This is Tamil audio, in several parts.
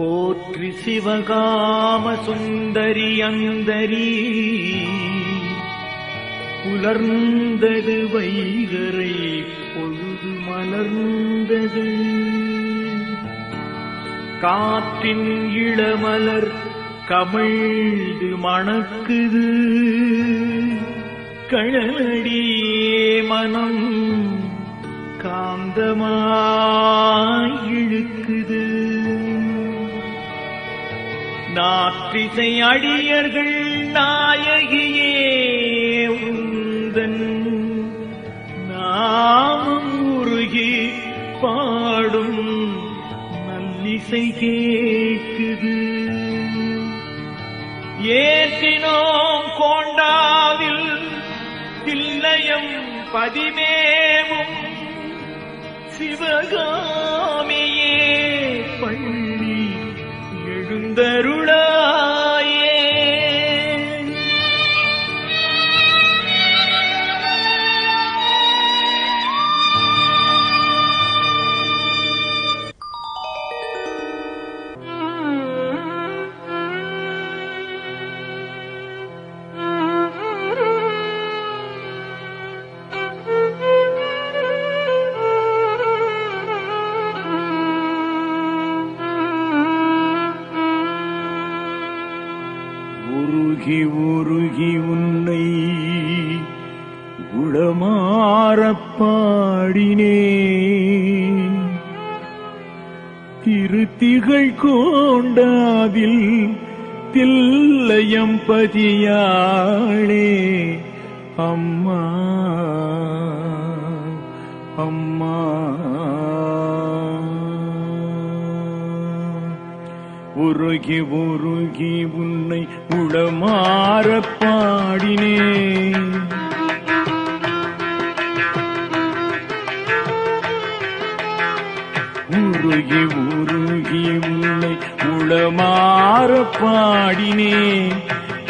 போற்றி சிவகாம சுந்தரி அந்தரி. புலர்ந்தது வைகரை பொழுது மலர்ந்தது. காற்றின் இளமலர் கமிழ்ந்து மணக்குது. கழலடியே மனம் காந்தமாய் இழுக்குது. நாற்றிசை அடியர்கள் நாயகியே உந்தன். நாமம் உருகி பாடும் நல்லிசை கேட்குது. ஏற்றினோம் கோண்டாவில் தில்லையம் பதிமேவும் சிவகா உருகி உருகி உன்னை குடமாறப்பாடினே திருத்திகள் கோண்டாதில் தில்லையம் பதியாளே அம்மா அம்மா. உருகி உருகி உன்னை உளமாறப் பாடினே உருகி உருகி உன்னை உளமாறப் பாடினே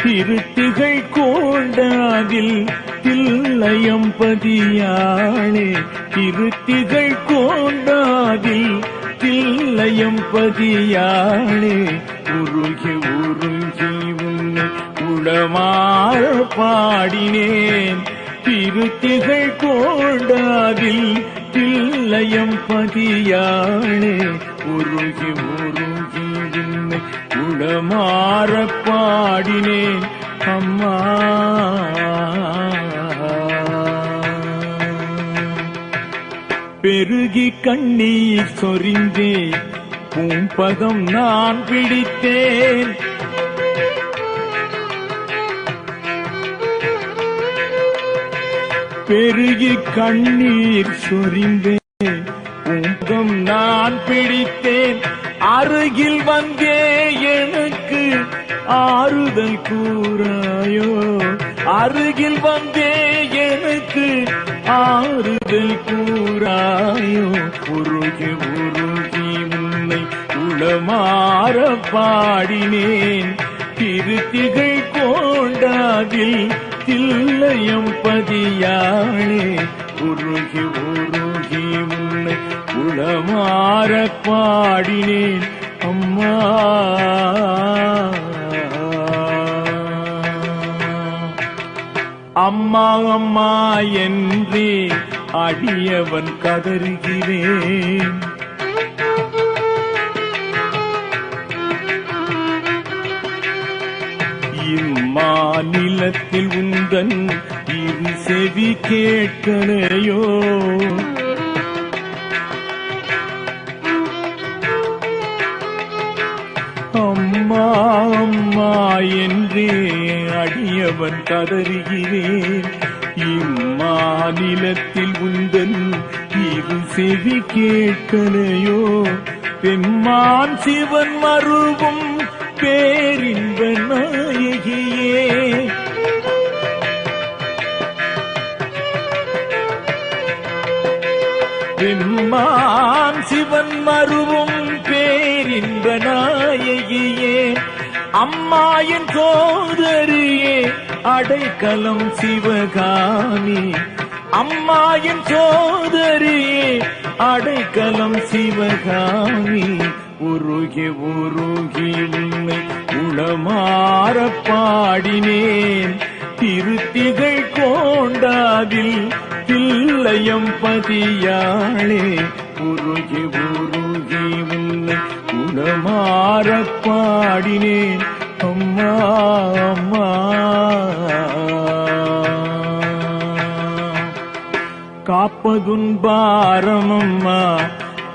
திருத்துகள் கோண்டாதில் தில்லையம் பதியாளே திருத்திகள் கோண்டாதில் தில்லையம் பதியாளே உருகி உருகி உன்னை உளமாற பாடினேன். திருத்திகள் கோண்டாதில் தில்லையம் பதியாளே உருகி உருகி உன்னை உளமாற பாடினேன். அம்மா. பெருகி கண்ணீர் சொரிந்தே பூம்பதம் நான் பிடித்தேன். பெருகி கண்ணீர் சொரிந்தேன். பூம்பதம் நான் பிடித்தேன். அருகில் வந்தே எனக்கு ஆறுதல் கூறாயோ. அருகில் வந்தே எனக்கு ஆறுதல் கூறாயோ உருகி உருகி உன்னை உளமாற பாடினேன். திருத்திகள் கோண்டாதில் தில்லையம் பதியாளே உருகி உருகி உன்னை உளமாற பாடினேன். அம்மா. அம்மா அம்மா என்றே அடியவன் கதறுகிறேன். இம்மாநிலத்தில் உந்தன் இரு செவி கேட்கலையோ? அம்மா அம்மா என்றே அடியவன் கதறுகிறேன். இம்மாநிலத்தில் உந்தன் இரு செவி கேட்கலையோ? பெம்மான் சிவன் மருவும் பேரின்ப நாயகியே பெம்மான் சிவன் மருவும் பேரின்ப நாயகியே அம்மாயின் சோதரியே அடைக்கலம் சிவகாமி. அம்மாயின் சோதரியே அடைக்கலம் சிவகாமி. உருகி உருகி உன்னை உளமாற பாடினேன். திருத்திகள் கோண்டாவில் தில்லையம் பதியாளே. உருகி உருகி உன்னை உளமாற பாடினேன். அம்மா அம்மா காப்பதுன் பாரமம்மா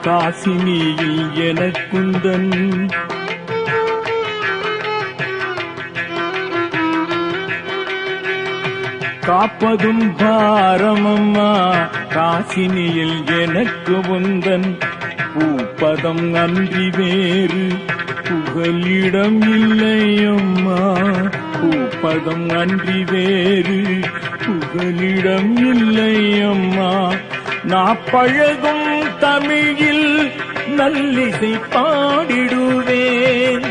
காசினியில் எனக்குந்தன். காப்பதும் பாரமம்மா காசினியில் எனக்கு உந்தன் பூப்பதம் நன்றி வேறு புகலிடம் இல்லையம்மா பூப்பதம் நன்றி வேறு மகளிடம் இல்லை அம்மா. நாப்பழகும் தமிழில் நல்லிசை பாடிடுவேன்.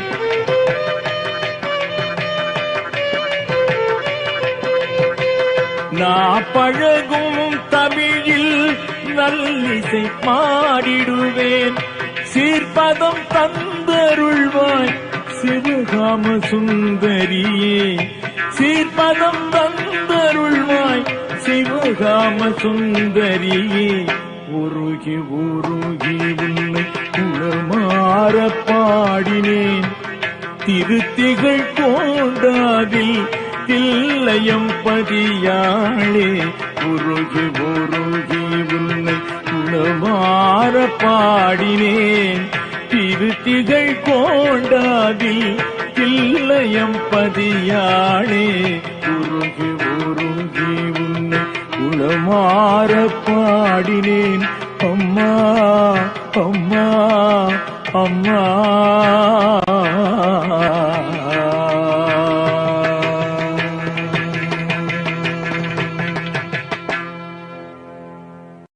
நாப்பழகும் தமிழில் நல்லிசை பாடிடுவேன். சீர்பதம் தந்தருள்வாய் சிவகாம சுந்தரியே. சீர்பதம் தந்தருள்வாய். சிவகாம சுந்தரியே உருகி உருகி உன்னை குளமாற பாடினேன். திருத்திகள் போன்றாதில் தில்லையம் பதியாளே உருகி உருகி உன்னை குணமாற பாடினேன். திருத்திகள் கோண்டாவில் தில்லையம் பதியாளே. உருகி உருகி உன்னை குணமாற பாடினேன். அம்மா அம்மா அம்மா.